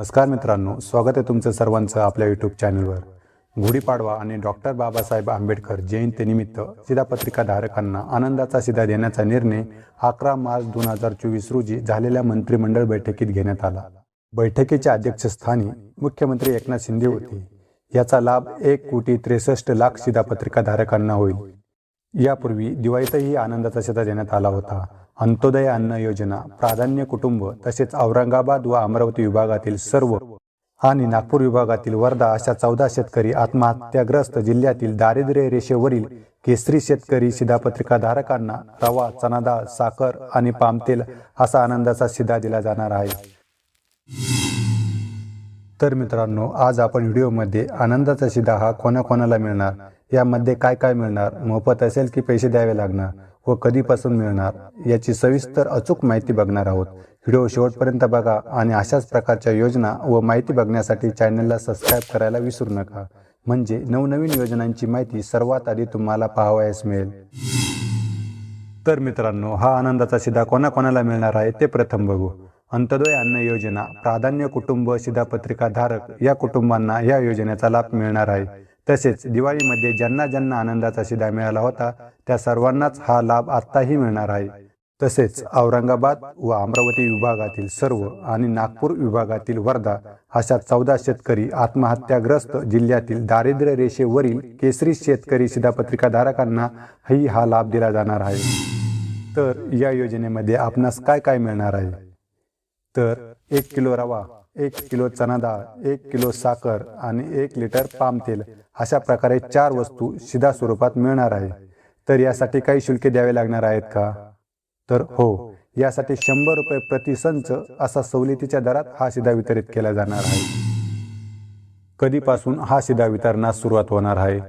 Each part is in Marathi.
नमस्कार मित्रांनो स्वागत आहे तुमचं सर्वांचं आपल्या यूट्यूब चॅनलवर गुढीपाडवा आणि डॉक्टर बाबासाहेब आंबेडकर जयंतीनिमित्त शिधापत्रिका धारकांना आनंदाचा शिधा देण्याचा निर्णय अकरा मार्च दोन हजार चोवीस रोजी झालेल्या मंत्रिमंडळ बैठकीत घेण्यात आला. बैठकीच्या अध्यक्षस्थानी मुख्यमंत्री एकनाथ शिंदे होते. याचा लाभ एक कोटी त्रेसष्ट लाख शिधापत्रिका धारकांना होईल. यापूर्वी दिवाळीतही आनंदाचा शिधा देण्यात आला होता. अंत्योदय अन्न योजना प्राधान्य कुटुंब तसेच औरंगाबाद व अमरावती विभागातील सर्व आणि नागपूर विभागातील वर्धा अशा चौदा शेतकरी आत्महत्याग्रस्त जिल्ह्यातील दारिद्र्य रेषेवरील केसरी शेतकरी शिधापत्रिका धारकांना रवा चणाडाळ साखर आणि पामतेल असा आनंदाचा शिधा दिला जाणार आहे. तर मित्रांनो आज आपण व्हिडिओमध्ये आनंदाचा शिधा हा कोणाकोणाला मिळणार? यामध्ये काय काय मिळणार? मोफत असेल की पैसे द्यावे लागणार? व कधीपासून मिळणार? याची सविस्तर अचूक माहिती बघणार आहोत. व्हिडिओ शेवटपर्यंत बघा आणि अशाच प्रकारच्या योजना व माहिती बघण्यासाठी चॅनलला सबस्क्राईब करायला विसरू नका. म्हणजे नवनवीन योजनांची माहिती सर्वात आधी तुम्हाला पाहावयास मिळेल. तर मित्रांनो हा आनंदाचा शिधा कोणाकोणाला मिळणार आहे ते प्रथम बघू. अंत्योदय अन्न योजना प्राधान्य कुटुंब शिधापत्रिका धारक या कुटुंबांना या योजनेचा लाभ मिळणार आहे. तसेच दिवाळीमध्ये ज्यांना ज्यांना आनंदाचा शिधा मिळाला होता त्या सर्वांनाच हा लाभ आत्ताही मिळणार आहे. तसेच औरंगाबाद व अमरावती विभागातील सर्व आणि नागपूर विभागातील वर्धा अशा चौदा शेतकरी आत्महत्याग्रस्त जिल्ह्यातील दारिद्र्य रेषेवरील केसरी शेतकरी शिधापत्रिकाधारकांना ही हा लाभ दिला जाणार आहे. तर या योजनेमध्ये आपणास काय काय मिळणार आहे? तर एक किलो रवा एक किलो चना डाळ एक किलो साखर आणि एक लिटर पाम तेल अशा प्रकारे चार वस्तू शिधा स्वरूपात मिळणार आहे. तर यासाठी काही शुल्क द्यावे लागणार आहेत का? तर हो यासाठी शंभर रुपये प्रतिसंच असा सवलतीच्या दरात हा शिधा वितरित केला जाणार आहे. कधीपासून हा शिधा वितरणास सुरुवात होणार आहे?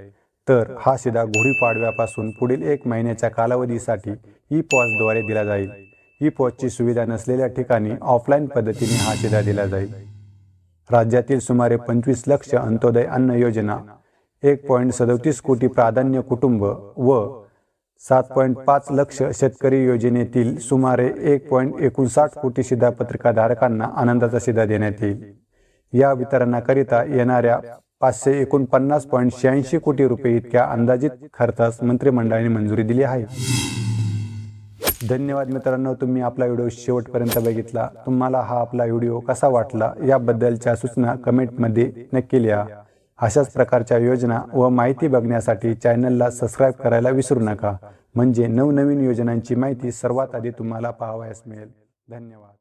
तर हा शिधा गुढीपाडव्यापासून पुढील एक महिन्याच्या कालावधीसाठी ई पॉसद्वारे दिला जाईल. ई पॉसची सुविधा नसलेल्या ठिकाणी ऑफलाईन पद्धतीने हा शिधा दिला जाईल. राज्यातील सुमारे पंचवीस लक्ष अंत्योदय अन्न योजना एक पॉईंट सदोतीस कोटी प्राधान्य कुटुंब व सात पॉईंट पाच लक्ष शेतकरी योजनेतील सुमारे एक पॉईंट एकोणसाठ कोटी शिधापत्रिका धारकांना आनंदाचा शिधा देण्यात येईल. या वितरणाकरिता येणाऱ्या पाचशे एकोणपन्नास पॉईंट शहाऐंशी कोटी रुपये इतक्या अंदाजित खर्चास मंत्रिमंडळाने मंजुरी दिली आहे. धन्यवाद मित्रांनो तुम्ही आपला व्हिडिओ शेवटपर्यंत बघितला. तुम्हाला हा आपला व्हिडिओ कसा वाटला याबद्दलच्या सूचना कमेंटमध्ये नक्की लिहा. अशाच प्रकारच्या योजना व माहिती बघण्यासाठी चॅनलला सबस्क्राईब करायला विसरू नका. म्हणजे नवनवीन योजनांची माहिती सर्वात आधी तुम्हाला पाहावयास मिळेल. धन्यवाद.